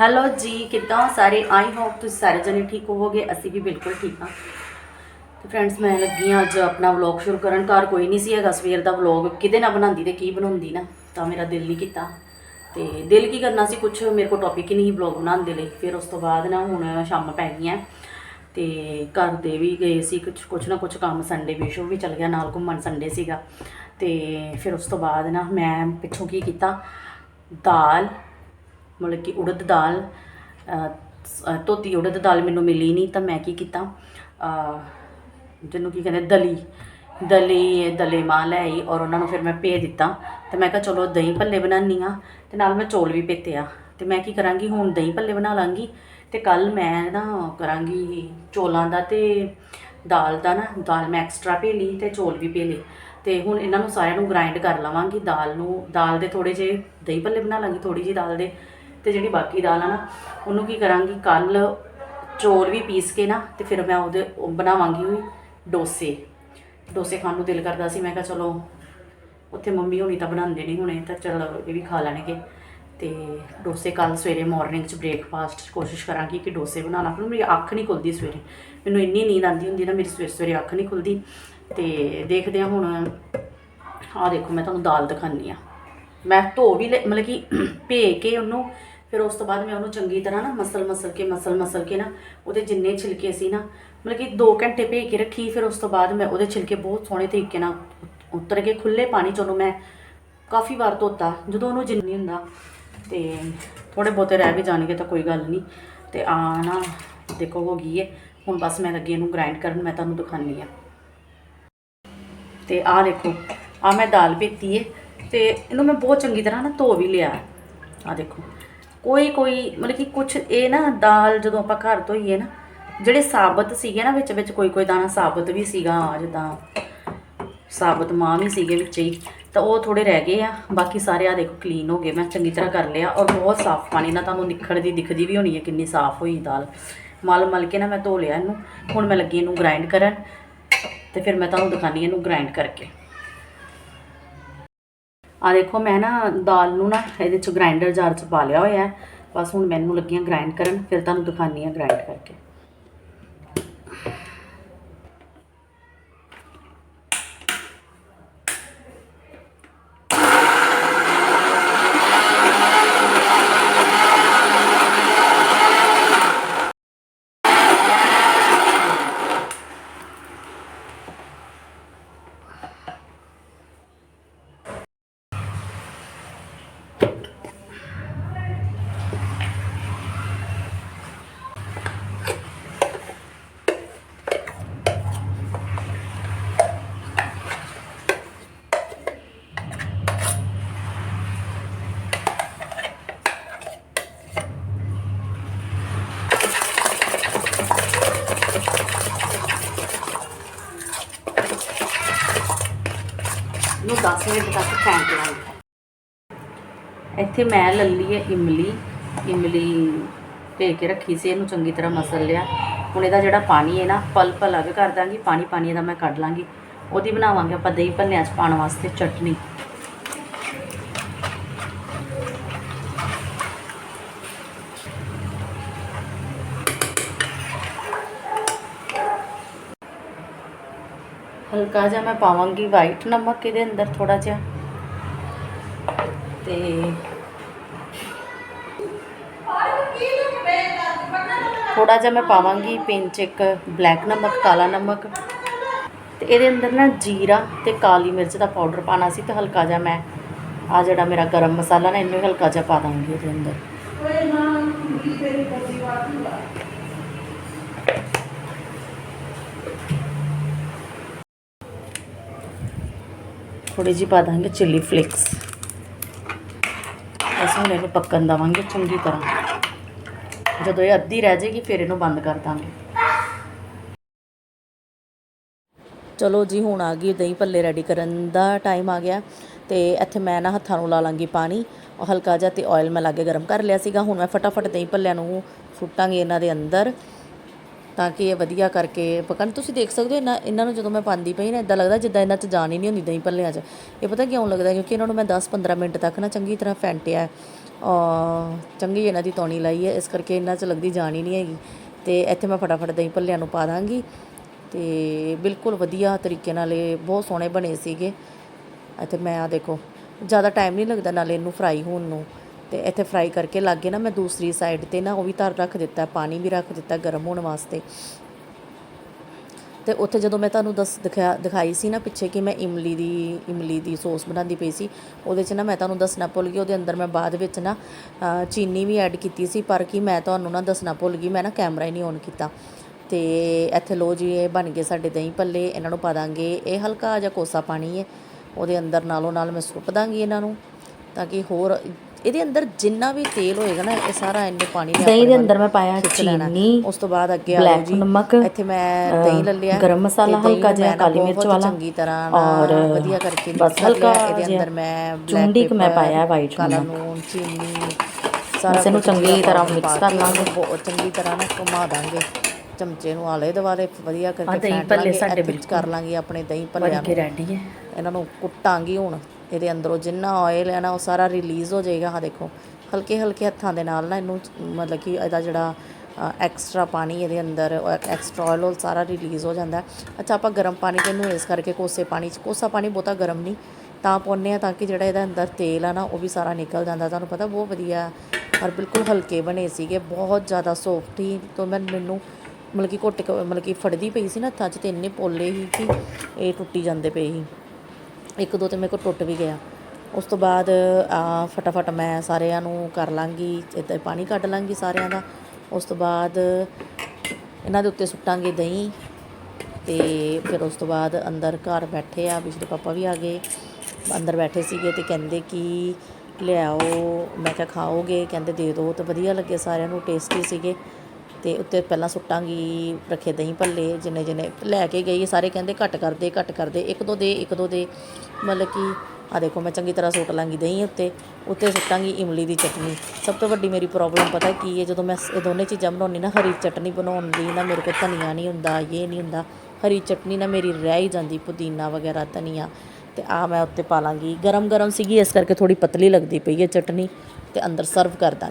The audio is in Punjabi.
ਹੈਲੋ ਜੀ, ਕਿੱਦਾਂ ਸਾਰੇ? ਆਈ ਹੋਪ ਤੁਸੀਂ ਸਾਰੇ ਜਣੇ ਠੀਕ ਹੋਵੋਗੇ, ਅਸੀਂ ਵੀ ਬਿਲਕੁਲ ਠੀਕ ਹਾਂ। ਤੇ ਫਰੈਂਡਸ ਮੈਂ ਲੱਗੀ ਹਾਂ ਅੱਜ ਆਪਣਾ ਵਲੌਗ ਸ਼ੁਰੂ ਕਰਨ। ਘਰ ਕੋਈ ਨਹੀਂ ਸੀ ਹੈਗਾ, ਸਵੇਰ ਦਾ ਵਲੌਗ ਕਿਹਦੇ ਨਾਲ ਬਣਾਉਂਦੀ ਤੇ ਕੀ ਬਣਾਉਂਦੀ ਨਾ, ਤਾਂ ਮੇਰਾ ਦਿਲ ਨਹੀਂ ਕੀਤਾ। ਤੇ ਦਿਲ ਕੀ ਕਰਨਾ ਸੀ ਕੁਝ ਮੇਰੇ ਕੋਲ ਟੌਪਿਕ ਹੀ ਨਹੀਂ ਵਲੌਗ ਬਣਾਉਣ ਦੇ ਲਈ। ਫਿਰ ਉਸ ਤੋਂ ਬਾਅਦ ਨਾ ਹੁਣ ਸ਼ਾਮ ਪੈ ਗਈਆਂ। ਤੇ ਘਰ ਦੇ ਵੀ ਗਏ ਸੀ ਕੁਝ ਕੁਝ ਨਾ ਕੁਝ ਕੰਮ ਸੰਡੇ ਵਿਸ਼ੋ ਵੀ ਚੱਲ ਗਿਆ, ਨਾਲ ਘੁੰਮਣ ਸੰਡੇ ਸੀਗਾ। ਤੇ ਫਿਰ ਉਸ ਤੋਂ ਬਾਅਦ ਨਾ ਮੈਂ ਪਿੱਛੋਂ ਕੀ ਕੀਤਾ? ਦਾਲ ਮਤਲਬ ਕਿ ਉੜਦ ਦਾਲ ਸ- ਧੋਤੀ ਉੜਦ ਦਾਲ ਮੈਨੂੰ ਮਿਲੀ ਨਹੀਂ ਤਾਂ ਮੈਂ ਕੀ ਕੀਤਾ? ਜਿਹਨੂੰ ਕੀ ਕਹਿੰਦੇ, ਦਲੀ। ਦਲੀ, ਦਲੇ ਮਾਂ ਲੈ ਆਈ ਔਰ ਉਹਨਾਂ ਨੂੰ ਫਿਰ ਮੈਂ ਭੇਜ ਦਿੱਤਾ। ਤੇ ਮੈਂ ਕਿਹਾ, ਚਲੋ, ਦਹੀਂ ਭੱਲੇ ਬਣਾਉਣੀ ਆ ਤੇ ਨਾਲ ਮੈਂ ਚੌਲ ਵੀ ਭੇਤੇ ਆ। ਤੇ ਮੈਂ ਕੀ ਕਰਾਂਗੀ? ਹੁਣ ਦਹੀਂ ਭੱਲੇ ਬਣਾ ਲਾਂਗੀ। ਤੇ ਕੱਲ ਮੈਂ ਨਾ ਕਰਾਂਗੀ ਚੋਲਾਂ ਦਾ ਤੇ ਦਾਲ ਦਾ ਨਾ, ਦਾਲ ਮੈਂ ਐਕਸਟਰਾ ਭੇ ਲਈ ਤੇ ਚੌਲ ਵੀ ਭੇ ਲਏ। ਤੇ ਹੁਣ ਇਹਨਾਂ ਨੂੰ ਸਾਰਿਆਂ ਨੂੰ ਗ੍ਰਾਈਂਡ ਕਰ ਲਵਾਂਗੀ ਦਾਲ ਨੂੰ। ਦਾਲ ਦੇ ਥੋੜੇ ਜਿਹੇ ਦਹੀਂ ਭੱਲੇ ਬਣਾ ਲਾਂਗੀ ਥੋੜੀ ਜਿਹੀ ਦਾਲ ਦੇ। ਤੇ ਜਿਹੜੀ ਬਾਕੀ ਦਾਲ ਆ ਨਾ, ਉਹਨੂੰ ਕੀ ਕਰਾਂਗੀ ਕੱਲ ਚੌਲ ਵੀ ਪੀਸ ਕੇ ਨਾ, ਤੇ ਫਿਰ ਮੈਂ ਉਹਦੇ ਬਣਾਵਾਂਗੀ ਉਹ ਡੋਸੇ। ਡੋਸੇ ਖਾਣ ਨੂੰ ਦਿਲ ਕਰਦਾ ਸੀ, ਮੈਂ ਕਿਹਾ ਚਲੋ, ਉੱਥੇ ਮੰਮੀ ਹੋਣੀ ਤਾਂ ਬਣਾਉਂਦੇ ਨਹੀਂ ਹੁਣੇ, ਤਾਂ ਚਲ ਇਹ ਵੀ ਖਾ ਲੈਣਗੇ। ਤੇ ਡੋਸੇ ਕੱਲ ਸਵੇਰੇ ਮਾਰਨਿੰਗ 'ਚ ਬ੍ਰੇਕਫਾਸਟ ਕੋਸ਼ਿਸ਼ ਕਰਾਂਗੀ ਕਿ ਡੋਸੇ ਬਣਾਉਣਾ, ਪਰ ਮੇਰੀ ਅੱਖ ਨਹੀਂ ਖੁੱਲਦੀ ਸਵੇਰੇ। ਮੈਨੂੰ ਇੰਨੀ ਨੀਂਦ ਆਉਂਦੀ ਹੁੰਦੀ ਨਾ, ਮੇਰੀ ਸਵੇਰੇ ਸਵੇਰੇ ਅੱਖ ਨਹੀਂ ਖੁੱਲਦੀ। ਤੇ ਦੇਖਦੇ ਹਾਂ ਹੁਣ, ਆਹ ਦੇਖੋ ਮੈਂ ਤੁਹਾਨੂੰ ਦਾਲ ਦਿਖਾਉਂਦੀ ਆ ਮੈਂ ਧੋ ਵੀ ਲੈ- ਮਤਲਬ ਕਿ ਭੇ ਕੇ ਉਹਨੂੰ ਫਿਰ ਉਸ ਤੋਂ ਬਾਅਦ ਮੈਂ ਉਹਨੂੰ ਚੰਗੀ ਤਰ੍ਹਾਂ ਨਾ ਮਸਲ ਮਸਲ ਕੇ, ਮਸਲ ਮਸਲ ਕੇ ਨਾ ਉਹਦੇ ਜਿੰਨੇ ਛਿਲਕੇ ਸੀ ਨਾ ਮਤਲਬ ਕਿ 2 ਘੰਟੇ ਭੇਜ ਕੇ ਰੱਖੀ, ਫਿਰ ਉਸ ਤੋਂ ਬਾਅਦ ਮੈਂ ਉਹਦੇ ਛਿਲਕੇ ਬਹੁਤ ਸੋਹਣੇ ਤਰੀਕੇ ਨਾਲ ਉਤਰ ਕੇ ਖੁੱਲੇ ਪਾਣੀ ਚ ਉਹਨੂੰ ਮੈਂ ਕਾਫੀ ਵਾਰ ਧੋਤਾ, ਜਦੋਂ ਉਹਨੂੰ ਜਿੰਨੀ ਹੁੰਦਾ ਤੇ ਥੋੜੇ ਬਹੁਤੇ ਰਹਿ ਵੀ ਜਾਣਗੇ ਤਾਂ ਕੋਈ ਗੱਲ ਨਹੀਂ ਤੇ ਆ ਨਾ ਦੇਖੋ ਹੋ ਗਈ ਹੈ ਹੁਣ ਬਸ ਮੈਂ ਲੱਗੀ ਇਹਨੂੰ ਗ੍ਰਾਈਂਡ ਕਰਨ ਮੈਂ ਤੁਹਾਨੂੰ ਦਿਖਾਉਂਦੀ ਆ ਤੇ ਆਹ ਦੇਖੋ, ਆ ਮੈਂ ਦਾਲ ਪੀਤੀ ਹੈ ਤੇ ਇਹਨੂੰ ਮੈਂ ਬਹੁਤ ਚੰਗੀ ਤਰ੍ਹਾਂ ਨਾ ਧੋ ਵੀ ਲਿਆ। ਆ ਦੇਖੋ। ਕੋਈ ਕੋਈ ਮਤਲਬ ਕਿ ਕੁਛ ਇਹ ਨਾ ਦਾਲ ਜਦੋਂ ਆਪਾਂ ਘਰ ਧੋਈਏ ਨਾ, ਜਿਹੜੇ ਸਾਬਤ ਸੀਗੇ ਨਾ ਵਿੱਚ ਵਿੱਚ ਕੋਈ ਕੋਈ ਦਾਣਾ ਸਾਬਤ ਵੀ ਸੀਗਾ ਜਿੱਦਾਂ ਸਾਬਤ ਮਾਂ ਵੀ ਸੀਗੇ ਵਿੱਚ ਹੀ, ਤਾਂ ਉਹ ਥੋੜੇ ਰਹਿ ਗਏ ਆ, ਬਾਕੀ ਸਾਰੇ ਆ ਦੇਖੋ ਕਲੀਨ ਹੋ ਗਏ, ਮੈਂ ਚੰਗੀ ਤਰ੍ਹਾਂ ਕਰ ਲਿਆ ਔਰ ਬਹੁਤ ਸਾਫ਼ ਪਾਣੀ ਨਾਲ ਤੁਹਾਨੂੰ ਨਿਖੜਦੀ ਦਿਖਦੀ ਵੀ ਹੋਣੀ ਹੈ ਕਿੰਨੀ ਸਾਫ਼ ਹੋਈ ਦਾਲ। ਮਲ ਮਲ ਕੇ ਨਾ ਮੈਂ ਧੋ ਲਿਆ ਇਹਨੂੰ, ਹੁਣ ਮੈਂ ਲੱਗੀ ਇਹਨੂੰ ਗ੍ਰਾਈਂਡ ਕਰਨ, ਤੇ ਫਿਰ ਮੈਂ ਤੁਹਾਨੂੰ ਦਿਖਾਣੀ ਇਹਨੂੰ ਗ੍ਰਾਈਂਡ ਕਰਕੇ। ਆ ਦੇਖੋ, ਮੈਂ ਨਾ ਦਾਲ ਨੂੰ ਨਾ ਇਹਦੇ ਚ ਗ੍ਰਾਈਂਡਰ ਜਾਰ ਚ ਪਾ ਲਿਆ ਹੋਇਆ ਬਸ ਹੁਣ ਮੈਨੂੰ ਲੱਗੀਆਂ ਗ੍ਰਾਈਂਡ ਕਰਨ, ਫਿਰ ਤੁਹਾਨੂੰ ਦਿਖਾਣੀ ਆ ਗ੍ਰਾਈਂਡ ਕਰਕੇ। ਨੂੰ 10 ਮਿੰਟ ਤੱਕ ਫੈਂਟ ਲਾਂਗੇ। ਇੱਥੇ ਮੈਂ ਲੈ ਲਈ ਹੈ ਇਮਲੀ ਇਮਲੀ ਭੇ ਕੇ ਰੱਖੀ ਸੀ, ਇਹਨੂੰ ਚੰਗੀ ਤਰ੍ਹਾਂ ਮਸਲ ਲਿਆ। ਹੁਣ ਇਹਦਾ ਜਿਹੜਾ ਪਾਣੀ ਹੈ ਨਾ, ਪਲਪ ਅਲੱਗ ਕਰ ਦਾਂਗੀ ਪਾਣੀ ਪਾਣੀ ਇਹਦਾ ਮੈਂ ਕੱਢ ਲਾਂਗੀ। ਉਹਦੀ ਬਣਾਵਾਂਗੇ ਆਪਾਂ ਦਹੀਂ ਭੱਲਿਆਂ 'ਚ ਪਾਉਣ ਵਾਸਤੇ ਚਟਨੀ। ਹਲਕਾ ਜਿਹਾ ਮੈਂ ਪਾਵਾਂਗੀ ਵਾਈਟ ਨਮਕ ਇਹਦੇ ਅੰਦਰ ਥੋੜਾ ਜਿਹਾ। ਤੇ ਥੋੜਾ ਜਿਹਾ ਮੈਂ ਪਾਵਾਂਗੀ ਪਿੰਚ ਇੱਕ ਬਲੈਕ ਨਮਕ, ਕਾਲਾ ਨਮਕ। ਤੇ ਇਹਦੇ ਅੰਦਰ ਨਾ ਜੀਰਾ ਤੇ ਕਾਲੀ ਮਿਰਚ ਦਾ ਪਾਊਡਰ ਪਾਣਾ ਸੀ ਤੇ ਹਲਕਾ ਜਿਹਾ ਮੈਂ ਆ ਜਿਹੜਾ ਮੇਰਾ ਗਰਮ ਮਸਾਲਾ ਨਾ ਇਹਨੂੰ ਹਲਕਾ ਜਿਹਾ ਪਾ ਦਾਂਗੀ ਇਹਦੇ ਅੰਦਰ। ਥੋੜੀ ਜਿਹੀ ਪਾ ਦਾਂਗੇ ਚਿੱਲੀ ਫਲੇਕਸ ਅਸੀਂ ਹੁਣ ਇਹਨੂੰ ਪੱਕਣ ਦੇਵਾਂਗੇ ਚੰਗੀ ਤਰ੍ਹਾਂ। ਜਦੋਂ ਇਹ ਅੱਧੀ ਰਹਿ ਜਾਏਗੀ, ਫਿਰ ਇਹਨੂੰ ਬੰਦ ਕਰ ਦਾਂਗੇ। ਚਲੋ ਜੀ, ਹੁਣ ਆ ਗਈ ਦਹੀਂ ਭੱਲੇ ਰੈਡੀ ਕਰਨ ਦਾ ਟਾਈਮ ਆ ਗਿਆ। ਤੇ ਇੱਥੇ ਮੈਂ ਨਾ ਹੱਥਾਂ ਨੂੰ ਲਾ ਲਾਂਗੀ ਪਾਣੀ। ਉਹ ਹਲਕਾ ਜਿਹਾ ਤੇ ਆਇਲ ਮੈਂ ਲਾ ਕੇ ਗਰਮ ਕਰ ਲਿਆ ਸੀਗਾ। ਹੁਣ ਮੈਂ ਫਟਾਫਟ ਦਹੀਂ ਭੱਲਿਆਂ ਨੂੰ ਸੁੱਟਾਂਗੀ ਇਹਨਾਂ ਦੇ ਅੰਦਰ। ਤਾਂ ਕਿ ਇਹ ਵਧੀਆ ਕਰਕੇ ਪਕਣ। ਤੁਸੀਂ ਦੇਖ ਸਕਦੇ ਹੋ, ਇਹਨਾਂ ਇਹਨਾਂ ਨੂੰ ਜਦੋਂ ਮੈਂ ਪਾਉਂਦੀ ਪਈ ਨਾ ਇਦਾਂ ਲੱਗਦਾ ਜਿੱਦਾਂ ਇਹਨਾਂ 'ਚ ਜਾਨ ਹੀ ਨਹੀਂ ਹੁੰਦੀ ਦਹੀਂ ਭੱਲਿਆਂ 'ਚ। ਇਹ ਪਤਾ ਕਿਉਂ ਲੱਗਦਾ? ਕਿਉਂਕਿ ਇਹਨਾਂ ਨੂੰ ਮੈਂ 10-15 ਮਿੰਟ ਤੱਕ ਨਾ ਚੰਗੀ ਤਰ੍ਹਾਂ ਫੈਂਟਿਆ। ਹੈ। ਚੰਗੀ ਇਹਨਾਂ ਦੀ ਤੌਣੀ ਲਾਈ ਹੈ, ਇਸ ਕਰਕੇ ਇਹਨਾਂ 'ਚ ਲੱਗਦੀ ਜਾਣ ਹੀ ਨਹੀਂ ਹੈਗੀ। ਤੇ ਇੱਥੇ ਮੈਂ ਫਟਾਫਟ ਦਹੀਂ ਭੱਲਿਆਂ ਨੂੰ ਪਾ ਦਾਂਗੀ। ਤੇ ਬਿਲਕੁਲ ਵਧੀਆ ਤਰੀਕੇ ਨਾਲ ਇਹ ਬਹੁਤ ਸੋਹਣੇ ਬਣੇ ਸੀਗੇ। ਇੱਥੇ ਮੈਂ ਆ ਦੇਖੋ, ਜ਼ਿਆਦਾ ਟਾਈਮ ਨਹੀਂ ਲੱਗਦਾ ਨਾਲੇ ਇਹਨੂੰ ਫਰਾਈ ਹੋਣ ਨੂੰ। ਤੇ ਇੱਥੇ ਫਰਾਈ ਕਰਕੇ ਲੱਗੇ ਨਾ, ਮੈਂ ਦੂਸਰੀ ਸਾਈਡ ਤੇ ਨਾ, ਉਹ ਵੀ ਧਰ ਰੱਖ ਦਿੱਤਾ, ਪਾਣੀ ਵੀ ਰੱਖ ਦਿੱਤਾ ਗਰਮ ਹੋਣ ਵਾਸਤੇ। ਤੇ ਉੱਥੇ ਜਦੋਂ ਮੈਂ ਤੁਹਾਨੂੰ ਦੱਸ, ਦਿਖਾ, ਦਿਖਾਈ ਸੀ ਨਾ ਪਿੱਛੇ ਕਿ ਮੈਂ ਇਮਲੀ ਦੀ ਇਮਲੀ ਦੀ ਸੌਸ ਬਣਾਉਂਦੀ ਪਈ ਸੀ, ਉਹਦੇ 'ਚ ਨਾ ਮੈਂ ਤੁਹਾਨੂੰ ਦੱਸਣਾ ਭੁੱਲ ਗਈ, ਉਹਦੇ ਅੰਦਰ ਮੈਂ ਬਾਅਦ ਵਿੱਚ ਨਾ ਚੀਨੀ ਵੀ ਐਡ ਕੀਤੀ ਸੀ, ਪਰ ਕਿ ਮੈਂ ਤੁਹਾਨੂੰ ਨਾ ਦੱਸਣਾ ਭੁੱਲ ਗਈ, ਮੈਂ ਨਾ ਕੈਮਰਾ ਹੀ ਨਹੀਂ ਔਨ ਕੀਤਾ। ਤੇ ਇੱਥੇ ਲੋ ਜੀ, ਇਹ ਬਣ ਗਏ ਸਾਡੇ ਦਹੀਂ ਭੱਲੇ, ਇਹਨਾਂ ਨੂੰ ਪਾ ਦਾਂਗੇ, ਇਹ ਹਲਕਾ ਜਿਹਾ ਕੋਸਾ ਪਾਣੀ ਹੈ ਉਹਦੇ ਅੰਦਰ ਨਾਲੋਂ ਨਾਲ ਮੈਂ ਸੁੱਟ ਦਾਂਗੀ ਇਹਨਾਂ ਨੂੰ, ਤਾਂ ਕਿ ਹੋਰ ਇਹਦੇ ਅੰਦਰ ਜਿੰਨਾ ਵੀ ਤੇਲ ਹੋਏਗਾ ਨਾ ਇਹ ਸਾਰਾ ਇਹਨੇ ਪਾਣੀ ਨੇ ਦਹੀਂ ਦੇ ਅੰਦਰ ਮੈਂ ਪਾਇਆ। ਚੀਨੀ ਉਸ ਤੋਂ ਬਾਅਦ ਅੱਗੇ ਆ ਬਲੈਕ ਜੀ ਨਮਕ, ਇੱਥੇ ਮੈਂ ਦਹੀਂ ਲੈ ਲਿਆ ਗਰਮ ਮਸਾਲਾ ਹਲਕਾ ਨੂੰ ਜਿਹਾ ਨਾ ਕਾਲੀ ਮਿਰਚ ਵਾਲਾ ਚੰਗੀ ਤਰ੍ਹਾਂ ਔਰ ਵਧੀਆ ਕਰਕੇ ਬਸ। ਹਲਕਾ ਇਹਦੇ ਅੰਦਰ ਮੈਂ black ਚੁੰਡੀ ਕੁ ਮੈਂ ਪਾਇਆ ਕਾਲਾ ਨਮਕ। ਚੀਨੀ ਬਸ ਇਹਨੂੰ ਕੁਛ ਚੰਗੀ ਤਰ੍ਹਾਂ ਪਾ ਕਰ ਲਾਂਗੇ। ਬਹੁਤ ਚੰਗੀ ਤਰ੍ਹਾਂ ਨਾਲ ਘੁਮਾ ਦਾਂਗੇ ਚਮਚੇ ਨੂੰ ਆਲੇ ਦੁਆਲੇ ਵਧੀਆ ਕਰਕੇ ਫੈਂਟ ਲਾਂਗੇ ਸਾਡੇ ਇੱਥੇ ਕਰ ਲਾਂਗੇ ਆਪਣੇ ਦਹੀਂ ਭੱਲਿਆਂ ਨੂੰ ਰੈਡੀ ਹੈ ਇਹਨਾਂ ਨੂੰ ਕੁੱਟਾਂਗੀ ਹੁਣ ਇਹਦੇ ਅੰਦਰੋਂ ਜਿੰਨਾ ਆਇਲ ਹੈ ਨਾ, ਉਹ ਸਾਰਾ ਰਿਲੀਜ਼ ਹੋ ਜਾਏਗਾ। ਆ ਦੇਖੋ, ਹਲਕੇ ਹਲਕੇ ਹੱਥਾਂ ਦੇ ਨਾਲ ਨਾ ਇਹਨੂੰ, ਮਤਲਬ ਕਿ ਇਹਦਾ ਜਿਹੜਾ ਐਕਸਟਰਾ ਪਾਣੀ ਇਹਦੇ ਅੰਦਰ ਐਕਸਟਰਾ ਆਇਲ ਉਹ ਸਾਰਾ ਰਿਲੀਜ਼ ਹੋ ਜਾਂਦਾ। ਅੱਛਾ, ਆਪਾਂ ਗਰਮ ਪਾਣੀ ਤੇ ਇਹਨੂੰ ਇਸ ਕਰਕੇ ਕੋਸੇ ਪਾਣੀ 'ਚ, ਕੋਸਾ ਪਾਣੀ ਬਹੁਤਾ ਗਰਮ ਨਹੀਂ, ਤਾਂ ਪਾਉਂਦੇ ਆ ਤਾਂ ਕਿ ਜਿਹੜਾ ਇਹਦਾ ਅੰਦਰ ਤੇਲ ਆ ਨਾ, ਉਹ ਵੀ ਸਾਰਾ ਨਿਕਲ ਜਾਂਦਾ। ਤੁਹਾਨੂੰ ਪਤਾ ਬਹੁਤ ਵਧੀਆ, ਔਰ ਬਿਲਕੁਲ ਹਲਕੇ ਬਣੇ ਸੀਗੇ, ਬਹੁਤ ਜ਼ਿਆਦਾ ਸੌਫਟ ਹੀ, ਤੋਂ ਮੈਂ, ਮੈਨੂੰ ਮਤਲਬ ਕਿ ਘੁੱਟ ਕੇ, ਮਤਲਬ ਕਿ ਫੜਦੀ ਪਈ ਸੀ ਨਾ ਹੱਥਾਂ 'ਚ ਤੇ ਇੰਨੇ ਪੋਲੇ ਹੀ ਕਿ ਇਹ ਟੁੱਟੀ ਜਾਂਦੇ ਪਏ ਸੀ। ਇੱਕ ਦੋ ਤੇ ਮੇਰੇ ਕੋਲ ਟੁੱਟ ਵੀ ਗਿਆ। ਉਸ ਤੋਂ ਬਾਅਦ, ਆ, ਫਟਾਫਟ ਮੈਂ ਸਾਰਿਆਂ ਨੂੰ ਕਰ ਲਾਂਗੀ ਇੱਦਾਂ ਪਾਣੀ ਕੱਢ ਲਾਂਗੀ ਸਾਰਿਆਂ ਦਾ। ਉਸ ਤੋਂ ਬਾਅਦ ਇਹਨਾਂ ਦੇ ਉੱਤੇ ਸੁੱਟਾਂਗੇ ਦਹੀਂ ਤੇ ਫਿਰ ਉਸ ਤੋਂ ਬਾਅਦ ਅੰਦਰ ਘਰ ਬੈਠੇ ਆ ਬਿਜਲੀ ਪਾਪਾ ਵੀ ਆ ਗਏ। ਅੰਦਰ ਬੈਠੇ ਸੀਗੇ ਤੇ ਕਹਿੰਦੇ ਕਿ ਲਿਆਓ। ਮੈਂ ਕਿਹਾ ਖਾਓਗੇ? ਕਹਿੰਦੇ ਦੇ ਦਿਓ ਤਾਂ ਵਧੀਆ ਲੱਗੇ ਸਾਰਿਆਂ ਨੂੰ ਟੇਸਟੀ ਸੀਗੇ। ਤੇ ਉੱਤੇ ਪਹਿਲਾਂ ਸੁੱਟਾਂਗੀ ਰੱਖੇ ਦਹੀਂ ਭੱਲੇ, ਜਿੰਨੇ ਜਿੰਨੇ ਲੈ ਕੇ ਗਈ, ਸਾਰੇ ਕਹਿੰਦੇ ਘੱਟ ਕਰਦੇ ਘੱਟ ਕਰਦੇ, ਇੱਕ ਦੋ ਦੇ, ਇੱਕ ਦੋ ਦੇ। ਮਤਲਬ ਕਿ ਆ ਦੇਖੋ, ਮੈਂ ਚੰਗੀ ਤਰ੍ਹਾਂ ਸੁੱਟ ਲਾਂਗੀ ਦਹੀਂ ਉੱਤੇ ਉੱਤੇ ਸੁੱਟਾਂਗੀ ਇਮਲੀ ਦੀ ਚਟਨੀ। ਸਭ ਤੋਂ ਵੱਡੀ ਮੇਰੀ ਪ੍ਰੋਬਲਮ ਪਤਾ ਕੀ ਹੈ ਜਦੋਂ ਮੈਂ ਇਹ ਦੋਨੇ ਚੀਜ਼ਾਂ ਬਣਾਉਣੀ ਨਾ, ਹਰੀ ਚਟਨੀ ਬਣਾਉਣ ਦੀ ਨਾ ਮੇਰੇ ਕੋਲ ਧਨੀਆ ਨਹੀਂ ਹੁੰਦਾ ਇਹ ਨਹੀਂ ਹੁੰਦਾ, ਹਰੀ ਚਟਨੀ ਨਾ ਮੇਰੀ ਰਹਿ ਹੀ ਜਾਂਦੀ, ਪੁਦੀਨਾ ਵਗੈਰਾ, ਧਨੀਆ। ਤੇ ਆ ਮੈਂ ਉੱਤੇ ਪਾ ਲਾਂਗੀ। ਗਰਮ ਗਰਮ ਸੀਗੀ, ਇਸ ਕਰਕੇ ਥੋੜੀ ਪਤਲੀ ਲੱਗਦੀ ਪਈ ਹੈ ਚਟਨੀ, ਤੇ ਅੰਦਰ ਸਰਵ ਕਰ ਦਾਂ